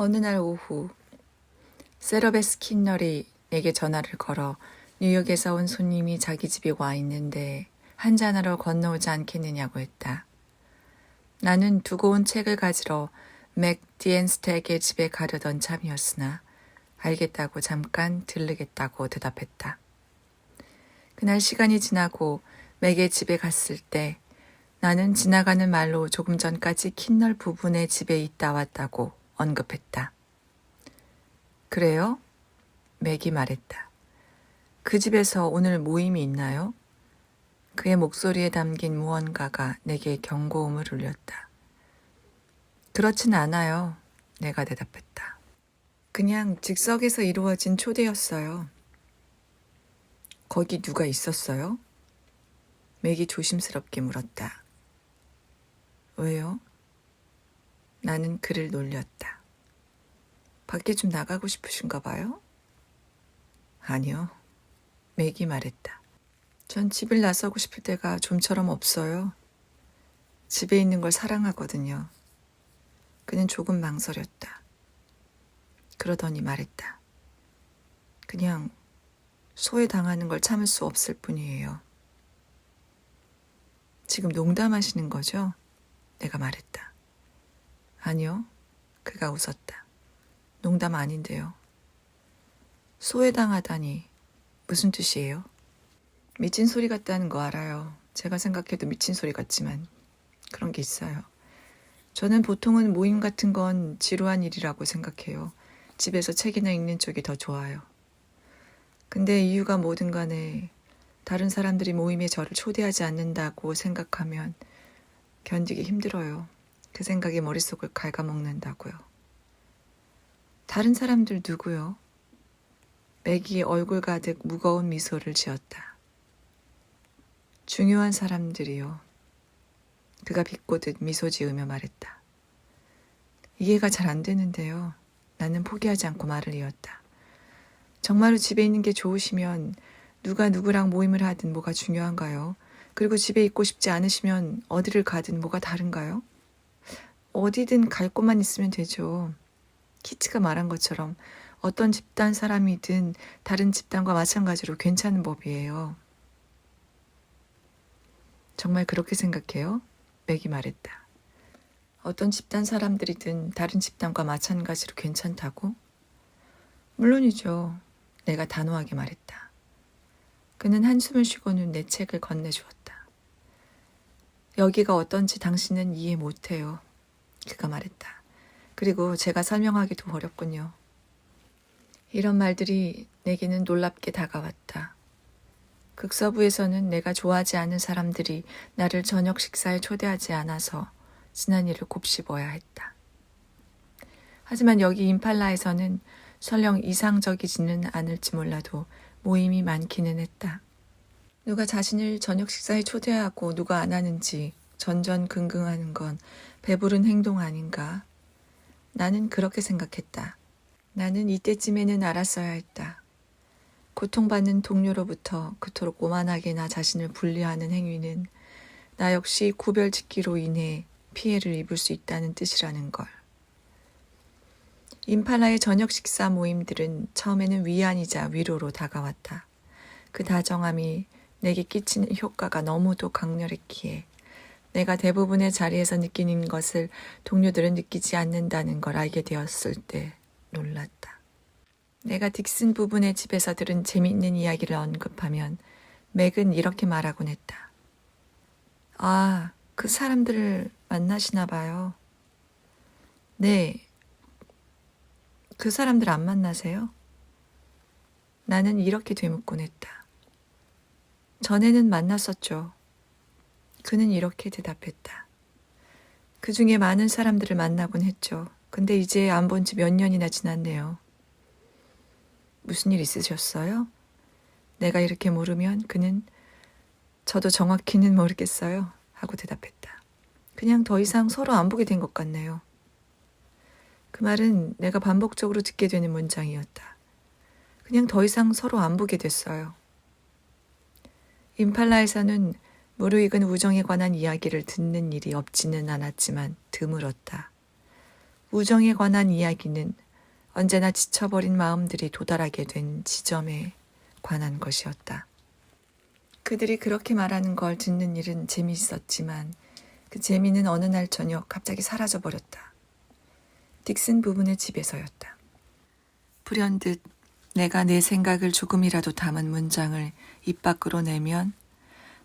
어느 날 오후 세러베 스 킨널이 내게 전화를 걸어 뉴욕에서 온 손님이 자기 집에 와 있는데 한잔하러 건너오지 않겠느냐고 했다. 나는 두고 온 책을 가지러 맥 디엔스텍의 집에 가려던 참이었으나 알겠다고 잠깐 들르겠다고 대답했다. 그날 시간이 지나고 맥의 집에 갔을 때 나는 지나가는 말로 조금 전까지 킨널 부분의 집에 있다 왔다고 언급했다. 그래요? 맥이 말했다. 그 집에서 오늘 모임이 있나요? 그의 목소리에 담긴 무언가가 내게 경고음을 울렸다. 그렇진 않아요. 내가 대답했다. 그냥 즉석에서 이루어진 초대였어요. 거기 누가 있었어요? 맥이 조심스럽게 물었다. 왜요? 나는 그를 놀렸다. 밖에 좀 나가고 싶으신가 봐요? 아니요. 맥이 말했다. 전 집을 나서고 싶을 때가 좀처럼 없어요. 집에 있는 걸 사랑하거든요. 그는 조금 망설였다. 그러더니 말했다. 그냥 소외당하는 걸 참을 수 없을 뿐이에요. 지금 농담하시는 거죠? 내가 말했다. 아니요. 그가 웃었다. 농담 아닌데요. 소외당하다니 무슨 뜻이에요? 미친 소리 같다는 거 알아요. 제가 생각해도 미친 소리 같지만 그런 게 있어요. 저는 보통은 모임 같은 건 지루한 일이라고 생각해요. 집에서 책이나 읽는 쪽이 더 좋아요. 근데 이유가 뭐든 간에 다른 사람들이 모임에 저를 초대하지 않는다고 생각하면 견디기 힘들어요. 그 생각이 머릿속을 갉아먹는다고요. 다른 사람들 누구요? 맥이 얼굴 가득 무거운 미소를 지었다. 중요한 사람들이요. 그가 비꼬듯 미소 지으며 말했다. 이해가 잘 안 되는데요. 나는 포기하지 않고 말을 이었다. 정말로 집에 있는 게 좋으시면 누가 누구랑 모임을 하든 뭐가 중요한가요? 그리고 집에 있고 싶지 않으시면 어디를 가든 뭐가 다른가요? 어디든 갈 곳만 있으면 되죠. 키츠가 말한 것처럼 어떤 집단 사람이든 다른 집단과 마찬가지로 괜찮은 법이에요. 정말 그렇게 생각해요? 맥이 말했다. 어떤 집단 사람들이든 다른 집단과 마찬가지로 괜찮다고? 물론이죠. 내가 단호하게 말했다. 그는 한숨을 쉬고는 내 책을 건네주었다. 여기가 어떤지 당신은 이해 못해요. 그가 말했다. 그리고 제가 설명하기도 어렵군요. 이런 말들이 내게는 놀랍게 다가왔다. 극서부에서는 내가 좋아하지 않은 사람들이 나를 저녁 식사에 초대하지 않아서 지난 일을 곱씹어야 했다. 하지만 여기 임팔라에서는 설령 이상적이지는 않을지 몰라도 모임이 많기는 했다. 누가 자신을 저녁 식사에 초대하고 누가 안 하는지 전전긍긍하는 건 배부른 행동 아닌가? 나는 그렇게 생각했다. 나는 이때쯤에는 알았어야 했다. 고통받는 동료로부터 그토록 오만하게 나 자신을 분리하는 행위는 나 역시 구별 짓기로 인해 피해를 입을 수 있다는 뜻이라는 걸. 임팔라의 저녁 식사 모임들은 처음에는 위안이자 위로로 다가왔다. 그 다정함이 내게 끼치는 효과가 너무도 강렬했기에 내가 대부분의 자리에서 느끼는 것을 동료들은 느끼지 않는다는 걸 알게 되었을 때 놀랐다. 내가 딕슨 부분의 집에서 들은 재미있는 이야기를 언급하면 맥은 이렇게 말하곤 했다. 아, 그 사람들을 만나시나 봐요. 네. 그 사람들 안 만나세요? 나는 이렇게 되묻곤 했다. 전에는 만났었죠. 그는 이렇게 대답했다. 그 중에 많은 사람들을 만나곤 했죠. 근데 이제 안 본 지 몇 년이나 지났네요. 무슨 일 있으셨어요? 내가 이렇게 물으면 그는 저도 정확히는 모르겠어요. 하고 대답했다. 그냥 더 이상 서로 안 보게 된 것 같네요. 그 말은 내가 반복적으로 듣게 되는 문장이었다. 그냥 더 이상 서로 안 보게 됐어요. 임팔라에서는 무르익은 우정에 관한 이야기를 듣는 일이 없지는 않았지만 드물었다. 우정에 관한 이야기는 언제나 지쳐버린 마음들이 도달하게 된 지점에 관한 것이었다. 그들이 그렇게 말하는 걸 듣는 일은 재미있었지만 그 재미는 어느 날 저녁 갑자기 사라져 버렸다. 딕슨 부부의 집에서였다. 불현듯 내가 내 생각을 조금이라도 담은 문장을 입 밖으로 내면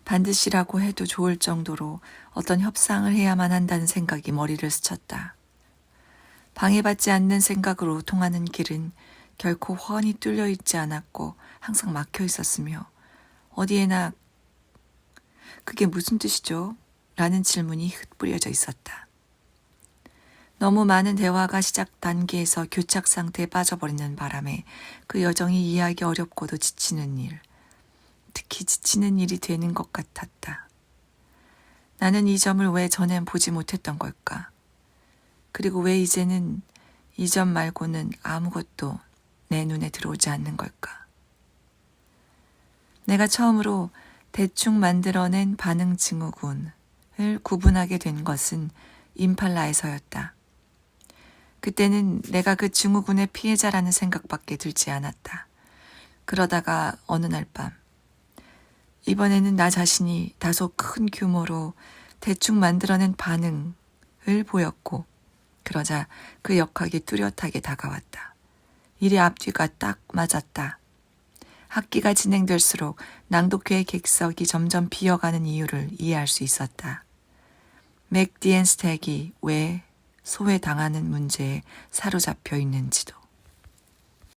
반드시라고 해도 좋을 정도로 어떤 협상을 해야만 한다는 생각이 머리를 스쳤다. 방해받지 않는 생각으로 통하는 길은 결코 훤히 뚫려 있지 않았고 항상 막혀 있었으며 어디에나 그게 무슨 뜻이죠? 라는 질문이 흩뿌려져 있었다. 너무 많은 대화가 시작 단계에서 교착 상태에 빠져버리는 바람에 그 여정이 이해하기 어렵고도 지치는 일, 특히 지치는 일이 되는 것 같았다. 나는 이 점을 왜 전엔 보지 못했던 걸까? 그리고 왜 이제는 이 점 말고는 아무것도 내 눈에 들어오지 않는 걸까? 내가 처음으로 대충 만들어낸 반응 증후군을 구분하게 된 것은 임팔라에서였다. 그때는 내가 그 증후군의 피해자라는 생각밖에 들지 않았다. 그러다가 어느 날 밤, 이번에는 나 자신이 다소 큰 규모로 대충 만들어낸 반응을 보였고, 그러자 그 역학이 뚜렷하게 다가왔다. 일의 앞뒤가 딱 맞았다. 학기가 진행될수록 낭독회의 객석이 점점 비어가는 이유를 이해할 수 있었다. 맥디앤 스택이 왜 소외당하는 문제에 사로잡혀 있는지도.